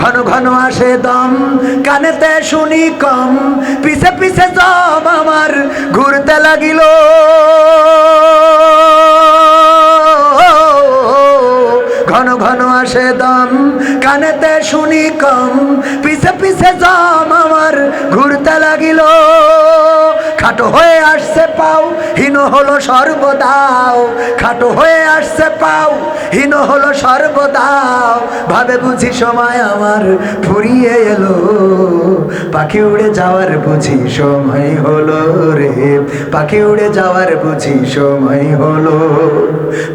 ঘন ঘন আসে দম, কানেতে শুনি কম। পিছে পিছে জম আমার ঘুরতে লাগিল। ঘন ঘন আসে দম, কানেতে শুনি কম। পিছে পিছে জম আমার ঘুরতে লাগিল। খাটো হয়ে আসছে পাও, হীন হলো সর্বদাও। খাটো হয়ে আসছে পাও, হীন হলো সর্বদাও। ভাবে বুঝি সময় আমার ফুরিয়ে এলো, পাখি উড়ে যাওয়ার বুঝি সময় হলো রে। পাখি উড়ে যাওয়ার বুঝি সময় হলো,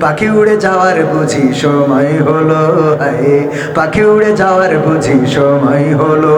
পাখি উড়ে যাওয়ার বুঝি সময় হলো পাখি উড়ে যাওয়ার বুঝি সময় হলো।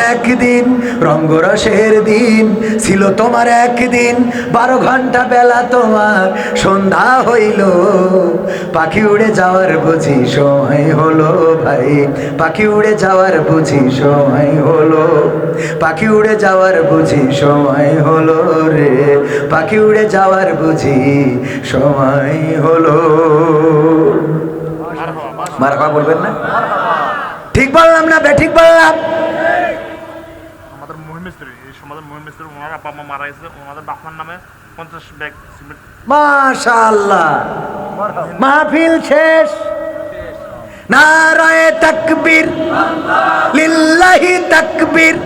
একদিন, রঙ্গরসের দিন ছিল তোমার একদিন। বারো ঘণ্টা বেলা তোমার সন্ধ্যা হইল। পাখি উড়ে যাওয়ার বুঝি সময় হলো ভাই। পাখি উড়ে যাওয়ার বুঝি সময় হলো। পাখি উড়ে যাওয়ার বুঝি সময় হলো রে। পাখি উড়ে যাওয়ার বুঝি সময় হলো। মারফা বলবেন না? ঠিক বললাম না বে, ঠিক বললাম। মিস্ত্রি, এই সমাজের মিস্ত্রি মারা গেছে, ওনাদের বাপমার নামে পঞ্চাশ ব্যাগ সিমেন্ট। মাহফিল শেষ। নারায়ে তাকবীর। লিল্লাহি তাকবীর।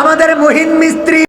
আমাদের মহিন মিস্ত্রি